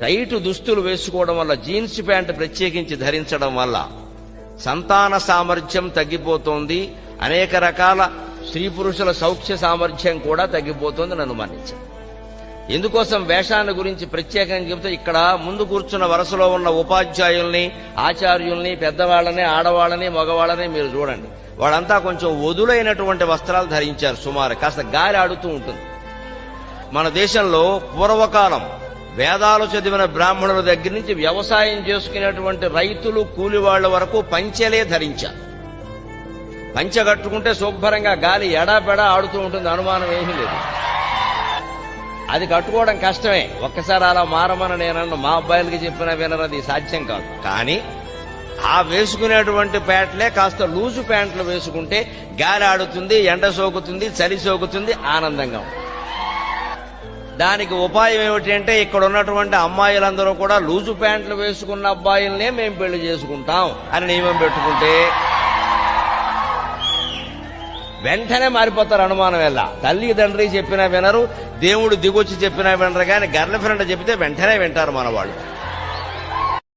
Tight దుస్తులు వేసుకోవడం వల్ల జీన్స్ ప్యాంట్ ప్రత్యేకించి ధరించడం వల్ల సంతాన సామర్థ్యం తగ్గిపోతోంది. అనేక రకాల స్త్రీ పురుషుల సౌఖ్య సామర్థ్యం కూడా తగ్గిపోతోంది నన్ను మన్నించండి ఎందుకోసం వేషాన్ని గురించి ప్రత్యేకంగా చెబితే ఇక్కడ ముందు కూర్చున్న వరుసలో ఉన్న ఉపాధ్యాయుల్ని ఆచార్యుల్ని పెద్దవాళ్ళని ఆడవాళ్ళని మగవాళ్ళని మీరు చూడండి. వాళ్ళంతా కొంచెం వదులైనటువంటి వస్త్రాలు ధరించారు సుమారు. కాస్త గాలి ఆడుతూ ఉంటుంది. మన దేశంలో పూర్వకాలం వేదాలు చదివిన బ్రాహ్మణుల దగ్గర నుంచి వ్యవసాయం చేసుకునేటువంటి రైతులు కూలివాళ్ళ వరకు పంచెలే ధరించారు. పంచె కట్టుకుంటే శుభ్రంగా గాలి ఎడాపెడా ఆడుతూ ఉంటుంది అనుమానం ఏమీ లేదు. అది కట్టుకోవడం కష్టమే. ఒక్కసారి అలా మారమని నేను మా అబ్బాయిలకి చెప్పినా వినరు అది సాధ్యం కాదు. కానీ ఆ వేసుకునేటువంటి ప్యాంట్లే కాస్త లూజు ప్యాంట్లు వేసుకుంటే గాలి ఆడుతుంది ఎండ సోకుతుంది చలి సోకుతుంది ఆనందంగా ఉంటుంది. దానికి ఉపాయం ఏమిటి అంటే ఇక్కడ ఉన్నటువంటి అమ్మాయిలందరూ కూడా లూజు ప్యాంట్లు వేసుకున్న అబ్బాయిలనే మేము పెళ్ళి చేసుకుంటాం అని నియమం పెట్టుకుంటే వెంటనే మారిపోతారు అనుమానం ఎలా? తల్లి తండ్రి చెప్పినా వినరు దేవుడు దిగొచ్చి చెప్పినా వినరు కానీ గర్ల్ ఫ్రెండ్ చెప్తే వెంటనే వింటారు మన వాళ్ళు